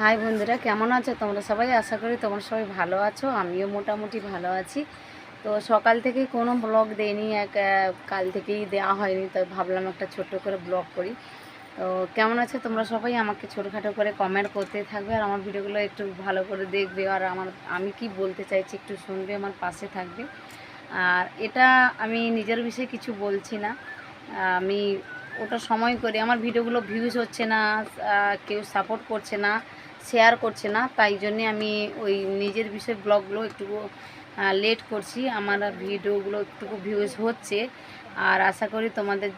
High বন্ধুরা, কেমন আছো? তোমরা সবাই আশা করি তোমরা সবাই ভালো আছো, আমিও মোটামুটি ভালো আছি। তো সকাল থেকে কোনো ব্লগ দেয়নি এক কাল থেকেই দেওয়া হয়নি, তো ভাবলাম একটা ছোট্ট করে ব্লগ করি। তো কেমন আছে? তোমরা সবাই আমাকে ছোটোখাটো করে কমেন্ট করতে থাকবে আর আমার ভিডিওগুলো একটু ভালো করে দেখবে আর আমার, আমি কি বলতে চাইছি একটু শুনবে, আমার পাশে থাকবে। আর এটা আমি নিজের বিষয়ে কিছু বলছি না। আমি ওটা সময় করে। আমার ভিডিওগুলো ভিউজ হচ্ছে না কেউ সাপোর্ট করছে না শেয়ার করছে না। তাই জন্যে আমি ওই নিজের বিষয়ে ব্লগগুলো একটু লেট করছি। আমার ভিডিওগুলো একটু ভিউজ হচ্ছে। আর আশা করি তোমাদের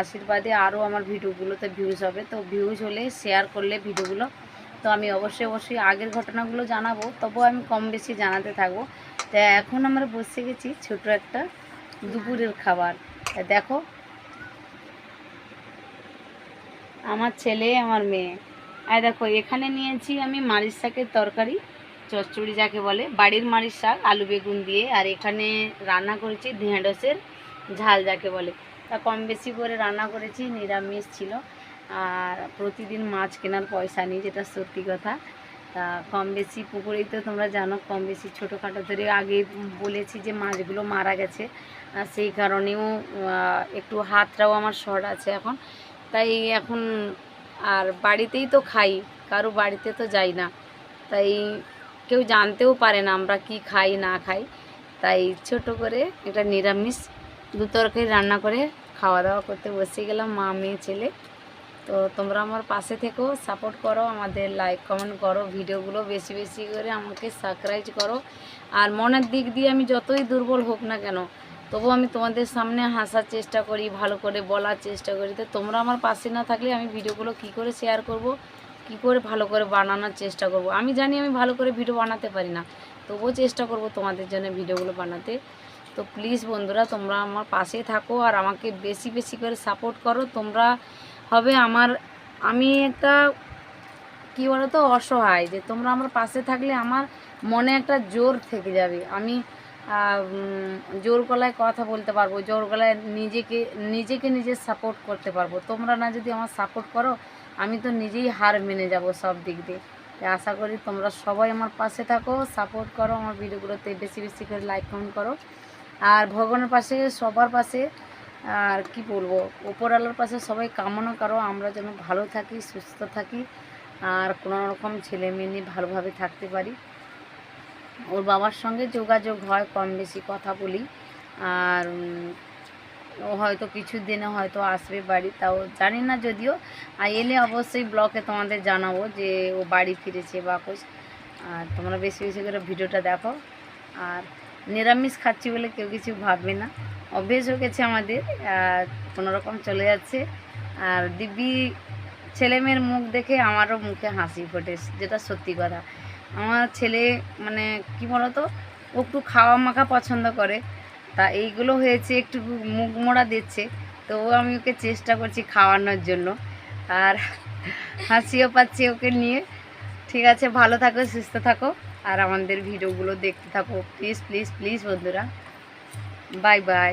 আশীর্বাদে আরও আমার ভিডিওগুলোতে ভিউজ হবে। তো ভিউজ হলে শেয়ার করলে ভিডিওগুলো। তো আমি অবশ্যই অবশ্যই আগের ঘটনাগুলো জানাব। তবুও আমি কম বেশি জানাতে থাকব। তা এখন আমরা বসে গেছি ছোট একটা দুপুরের খাবার। দেখো আমার ছেলে, আমার মেয়ে। আর দেখো, এখানে নিয়েছি আমি মারিচ শাকের তরকারি, চচ্চড়ি যাকে বলে, বাড়ির মারিচ শাক, আলু বেগুন দিয়ে। আর এখানে রান্না করেছি ঢেঁড়সের ঝাল যাকে বলে। তা কম বেশি করে রান্না করেছি, নিরামিষ ছিল। আর প্রতিদিন মাছ কেনার পয়সা নেই, যেটা সত্যি কথা। তা কম বেশি পুকুরেই তো তোমরা জানো, কম বেশি ছোটোখাটো ধরে আগে বলেছি যে মাছগুলো মারা গেছে। সেই কারণেও একটু হাতটাও আমার শর্ট আছে এখন। তাই এখন আর বাড়িতেই তো খাই, কারও বাড়িতে তো যাই না। তাই কেউ জানতেও পারে না আমরা কি খাই, না খাই। তাই ছোট করে এটা নিরামিষ দু তরকারি রান্না করে খাওয়া দাওয়া করতে বসে গেলাম মা, মেয়ে, ছেলে। তো তোমরা আমার পাশে থেকেও সাপোর্ট করো, আমাদের লাইক কমেন্ট করো, ভিডিওগুলো বেশি বেশি করে আমাকে সাবস্ক্রাইব করো। আর মনের দিক দিয়ে আমি যতই দুর্বল হোক না কেন তবু আমি তোমাদের সামনে হাসার চেষ্টা করি, ভালো করে বলার চেষ্টা করি। তো তোমরা আমার পাশে না থাকলে আমি ভিডিওগুলো কি করে শেয়ার করব, কি করে ভালো করে বানানোর চেষ্টা করব? আমি জানি আমি ভালো করে ভিডিও বানাতে পারি না, তবুও চেষ্টা করব তোমাদের জন্য ভিডিওগুলো বানাতে। তো প্লিজ বন্ধুরা, তোমরা আমার পাশে থাকো আর আমাকে বেশি বেশি করে সাপোর্ট করো। তোমরা হবে আমার, আমি একটা, কী বলো তো অসহায়। যে তোমরা আমার পাশে থাকলে আমার মনে একটা জোর থেকে যাবে। আমি জোর গলায় কথা বলতে পারব, জোর গলায় নিজেকে নিজেকে নিজে সাপোর্ট করতে পারব। তোমরা না যদি আমার সাপোর্ট করো, আমি তো নিজেই হার মেনে যাব সব দিক দিয়ে। আশা করি তোমরা সবাই আমার পাশে থাকো সাপোর্ট করো, আমার ভিডিওগুলোতে বেশি বেশি করে লাইক কমেন্ট করো। আর ভগবানের পাশে, সবার পাশে, আর কি বলব, উপরওয়ালার পাশে সবাই কামনা করো, আমরা যেন ভালো থাকি, সুস্থ থাকি, আর কোনো রকম ছেলে মেয়ে নিয়ে ভালোভাবে থাকতে পারি। ওর বাবার সঙ্গে যোগাযোগ হয়, কম বেশি কথা বলি। আর ও হয়তো কিছু দিনে হয়তো আসবে বাড়ি, তাও জানি না যদিও। আর এলে অবশ্যই ব্লকে তোমাদের জানাব যে ও বাড়ি ফিরেছে বা কোচ আর তোমরা বেশি বেশি করে ভিডিওটা দেখো। আর নিরামিষ খাচ্ছি বলে কেউ কিছু ভাববে না। অভ্যেস হয়ে গেছে আমাদের, আর কোনো রকম চলে যাচ্ছে। আর দিব্যি ছেলে মেয়ের মুখ দেখে আমারও মুখে হাসি ফোটে, যেটা সত্যি কথা। আমার ছেলে মানে কি বলতো, ও একটু খাওয়া মাখা পছন্দ করে। তা এইগুলো হয়েছে, একটু মুখ মোড়া দিচ্ছে। তো আমি ওকে চেষ্টা করছি খাওয়ানোর জন্য। আর হাসিও পাচ্ছি ওকে নিয়ে। ঠিক আছে, ভালো থাকো, সুস্থ থাকো। আর আমাদের ভিডিওগুলো দেখতে থাকো। প্লিজ প্লিজ প্লিজ বন্ধুরা। Bye bye